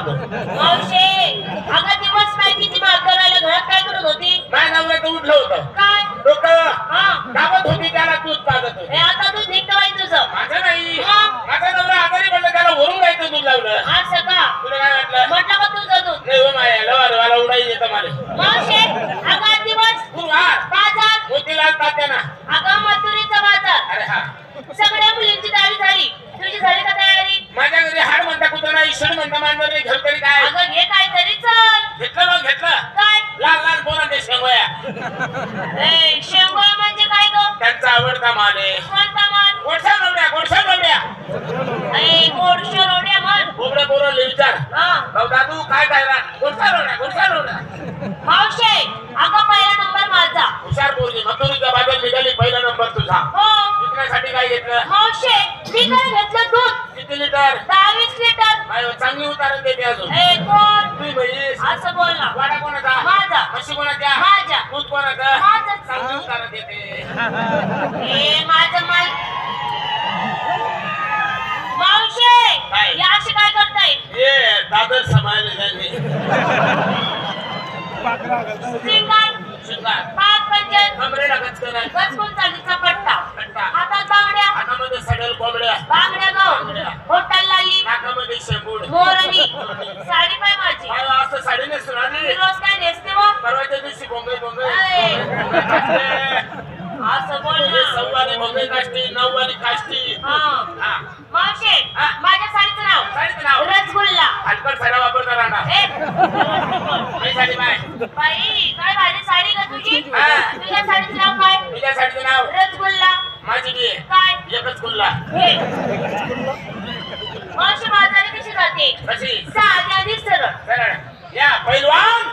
मावशे अगं दिवस काय किती माग करायला घरात काय करत होती? नवरा तर उठलं होतं? काय? डोकं? हा. कामत होती त्याला दूध पाजत होती. हे आता तू निघतं बाई तुझं माझं नाही हा. माझा नवरा आजारी पडला त्याला वरून जायचं दूध लावलं आज सका तुला काय वाटलं म्हटलं का तुझं दूध नाही हो माया लवार मला उडाई येतं मला मावशे अगं आज दिवस गुरुवार बाजार मोतीलाल तात्याना अगं मथुरीचा बाजार अरे हा सगळ्या मुलींची तयारी झाली तुझी झाली का तयारी माझ्या घरी हाड म्हणता कुठं नाही ईश्वर मी मानणार काय? अगं घे काय तरी चल घेतलं मग घेतलं काय लाल लाल पोरा ते शेंगोया ए शेंगोळा म्हणजे काय ग त्यांचा आवडता माल आहे कोणता मान गोडसा नवड्या गोडसा नवड्या ए गोडशो रोड्या म्हण कोबड्या पोरं विचार हा भाऊ दादू काय खायला गोडसा नवड्या गोडसा नवड्या मावशे अगं पहिला नंबर माझा हुशार पोरगी मथुरीचा बाजार निघाली पहिला नंबर तुझा हो विकण्यासाठी काय घेतलं मावशे मी काय घेतलं दूध किती लिटर दहावीस लिटर काय हो, चांगली उतारण देते अजून. ए कोण? तुम्ही म्हैस असं बोल ना. वाडा कोणाचा? माझा. म्हशी कोणाच्या माझ्या. दूध कोणाचं? माझं. चांगली उतारण देते. ए माझं माल मावशे! काय? या अशी काय करताय? ये दादर समायला झाली सिंगार शिंगार पाच पंचायत. कमरेला गचकन गचकून चालीचा पट्टा पट्टा. हातात बांगड्या. हातामध्ये सडल कोंबड्या. बांगड्या गाऊन होटल लाली. नाकामध्ये मोरणी साडी पाय माझी काय असं साडी नेसून मी आली रोज काय नेसते व परवाच्या दिवशी बोंगई बोंगई ऐ. बोंगई असं बोल ना सव्वानी बोंगई काष्टी. नऊवानी काष्टी मावशे. माझ्या साडीचं नाव? साडीचं नाव? रसगुल्ला. हलकट साड्या वापरता राहणार साडी बाय बाई काय भारी साडी का तुझी. तुझ्या साडीचं नाव काय? तुझ्या साडीचं नाव? रसगुल्ला. माझी बी. काय? एकच गुल्ला. मावशी बाजारी कशी जाते? कशी? साधी आणि सरळ. सरळ. या पैलवान.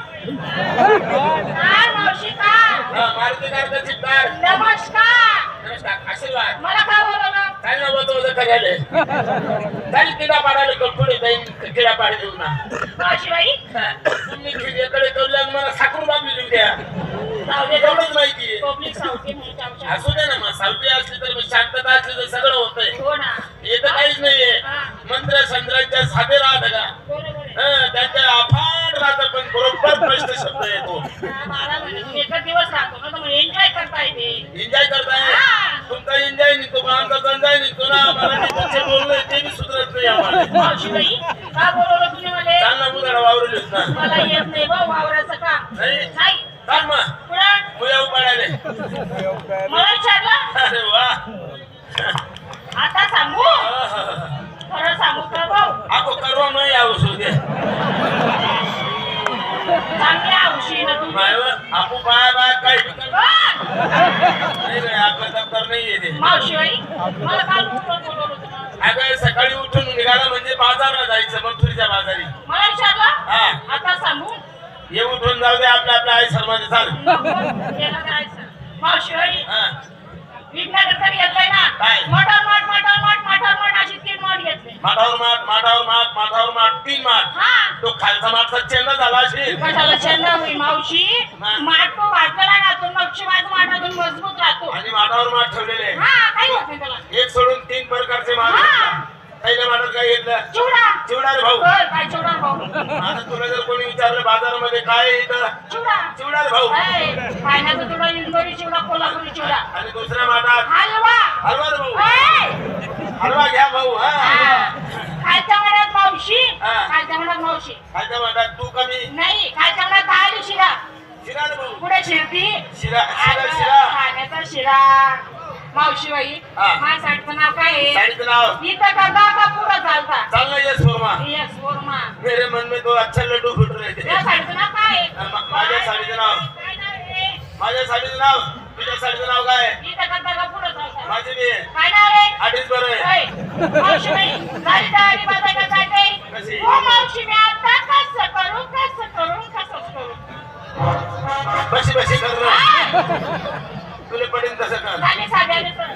काय मावशी काय? मारुती कारचा आशीर्वाद मला काय बोलवलं काय ना बोलतो बोलतो खायला चाल किडा पाडायला पुढे जाईन किडा पाडी देऊ ना मावशीबाई तुम्ही खिडीकडे करूया मला साखर बाबी देऊ द्या जाऊ दे एवढंच माहिती आहे पब्लिक सावते म्हणून आमच्या असू दे ना मग सावटी असली तर मग शांतता असली तर सगळं होतंय हो ना येतं काहीच नाहीये हा. मंत्र संत्रांच्या साधे राहत का बरोबर आहे. हं, त्यांच्या अफाट राहत पण बरोबर स्पष्ट शब्द येतो हा, मला म्हणे तुम्ही एकच दिवस राहतो ना तर एन्जॉय करता येते एन्जॉय करताय हा. तुमचा एन्जॉय निघतो पण आमचा गंजाय निघतो ना मराठी तुमचे बोललोय ते बी सुधरत नाही आम्हाला मावशीबाई का बोलवलं तुम्ही मला चाल ना उदाडा वावरलीस ना मला येत नाही बा वावराचं काम. नाही. नाही. चाल मग. पुरण मुया उपाडायले मला विचारलं? अरे वा. आता सांगू? खरं सांगू का भाऊ? आपो करवा नाही आऊस होते चांगल्या औषधी ना तुम्ही. आपू बाय बाय काही बी कर- पण, नाही नाही आपलं दप्तर नाही येते मावशीबाई मला काल उठून बोलवलं होतं. अगं सकाळी उठून निघाला म्हणजे बाजारला जायचं मथुरीच्या बाजारी मला हा. विचारलं आता सांगू ये उठून जाऊ दे आपल्या आपल्या आई सर माठावर माठ माठावर माठ माठावर माठ तीन माठ हा. तो खालचा माठचा चेंडा झाला असेल. मावशी. माठ तो वाढलेला राहतो मग माझं माठ अजून मजबूत राहतो. आणि माठावर माठ ठेवलेले. हा एक सोडून तीन प्रकारचे माठ. पहिल्या माठात काय घेतलं? चिवडा. चिवडा रे भाऊ. होय, काय चिवडा भाऊ. आता तुला जर कोणी विचारलं बाजारामध्ये काय आहे इथं? चिवडा. चिवडा रे भाऊ. ऐ, पाण्याचा चिवडा इंदोरी चिवडा कोल्हापुरी चिवडा. आणि दुसऱ्या माठात हलवा. हलवा रे भाऊ. हलवा घ्या भाऊ हा. हा. खालच्या मनात मावशी हा. खालच्या मनात मावशी. खालच्या माठात तू कमी नाही खालच्या मनात आली शिरा. शिरा रे भाऊ. पुढे शिरती? शिरा शिरा शिरा. खाण्याचा शिरा. मावशी बाई. माझ्या साठीचं नाव? काय इथं का पुढं चालता चाल ना यश वर्मा. येस वर्मा. मेरे मन में तो अच्छा लड्डू फुट रहे थे. या साडीचं नाव काय माझ्या साडीचं नाव. माझ्या साडीचं नाव? तुझ्या साडीचं नाव काय? इथं पुढं चालता माझे. काय नाव बरं आहे. कशी? हो मावशी मी आता कसं करू कसं करू कसं करू? बशी बशी कर. तुला पडेल तसं कर. झाली साध्याने तर.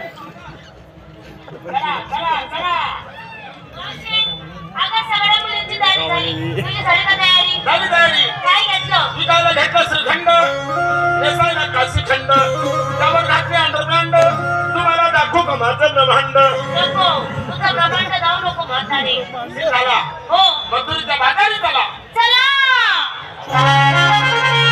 चला, चला, चला. मावशी, अगं सगळ्या मुलींची तयारी. झाली तुझी झाली का तयारी झाली तयारी काय घेतलं विकायला घेतलं श्रीखंड. नेसायला काशीखंड त्यावर घातले अंडरग्राउंड तुम्हाला दाखवू का माझं ब्रह्मांड? नको. तुझं ब्रह्मांड जाऊ नको म्हातारे. झाला.